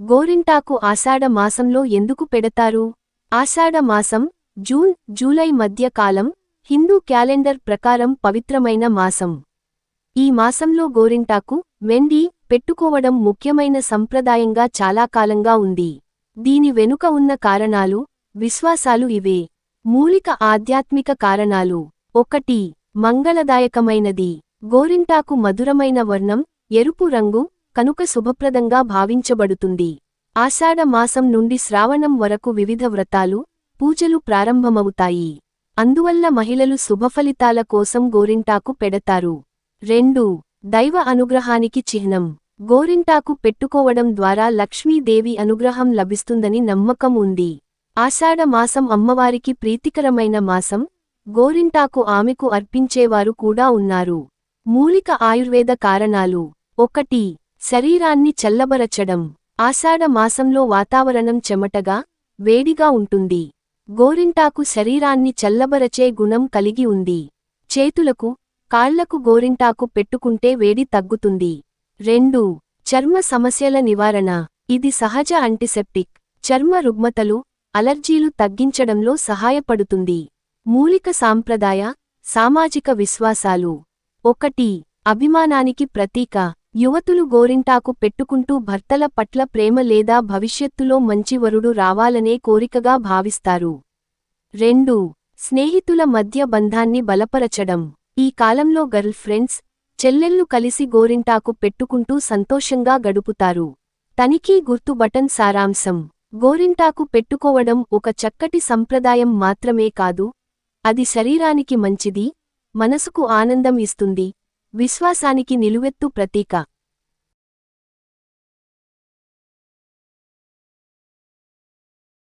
గోరింటాకు ఆషాఢ మాసంలో ఎందుకు పెడతారు? ఆషాఢ మాసం జూన్ జూలై మధ్య కాలం హిందూ క్యాలెండర్ ప్రకారం పవిత్రమైన మాసం. ఈ మాసంలో గోరింటాకు వెండి పెట్టుకోవడం ముఖ్యమైన సంప్రదాయంగా చాలా కాలంగా ఉంది. దీని వెనుక ఉన్న కారణాలు విశ్వాసాలు ఇవే. మూలిక ఆధ్యాత్మిక కారణాలు. ఒకటి మంగళదాయకమైనది. గోరింటాకు మధురమైన వర్ణం ఎరుపు రంగు కనుక శుభప్రదంగా భావించబడుతుంది. ఆషాఢ మాసం నుండి శ్రావణం వరకు వివిధ వ్రతాలు పూజలు ప్రారంభమవుతాయి. అందువల్ల మహిళలు శుభఫలితాల కోసం గోరింటాకు పెడతారు. రెండు. దైవ అనుగ్రహానికి చిహ్నం. గోరింటాకు పెట్టుకోవడం ద్వారా లక్ష్మీదేవి అనుగ్రహం లభిస్తుందని నమ్మకం ఉంది. ఆషాఢ మాసం అమ్మవారికి ప్రీతికరమైన మాసం. గోరింటాకు ఆమెకు అర్పించేవారు కూడా ఉన్నారు. మూలిక ఆయుర్వేద కారణాలు. ఒకటి. శరీరాన్ని చల్లబరచడం ఆషాఢ మాసంలో వాతావరణం చెమటగా వేడిగా ఉంటుంది. గోరింటాకు శరీరాన్ని చల్లబరచే గుణం కలిగి ఉంది. చేతులకు కాళ్ళకు గోరింటాకు పెట్టుకుంటే వేడి తగ్గుతుంది. రెండు చర్మ సమస్యల నివారణ. ఇది సహజ యాంటిసెప్టిక్ చర్మ రుగ్మతలు అలర్జీలు తగ్గించడంలో సహాయపడుతుంది. మూలిక సాంప్రదాయ సామాజిక విశ్వాసాలు. ఒకటి అభిమానానికి ప్రతీక. యువతులు గోరింటాకు పెట్టుకుంటూ భర్తల పట్ల ప్రేమ లేదా భవిష్యత్తులో మంచి వరుడు రావాలనే కోరికగా భావిస్తారు. రెండు స్నేహితుల మధ్య బంధాన్ని బలపరచడం. ఈ కాలంలో గర్ల్ ఫ్రెండ్స్ చెల్లెళ్ళు కలిసి గోరింటాకు పెట్టుకుంటూ సంతోషంగా గడుపుతారు. తనిఖీ గుర్తు బటన్ సారాంశం. గోరింటాకు పెట్టుకోవడం ఒక చక్కటి సంప్రదాయం మాత్రమే కాదు అది శరీరానికి మంచిది మనసుకు ఆనందం ఇస్తుంది. విశ్వాసానికి నిలువెత్తు ప్రతీక.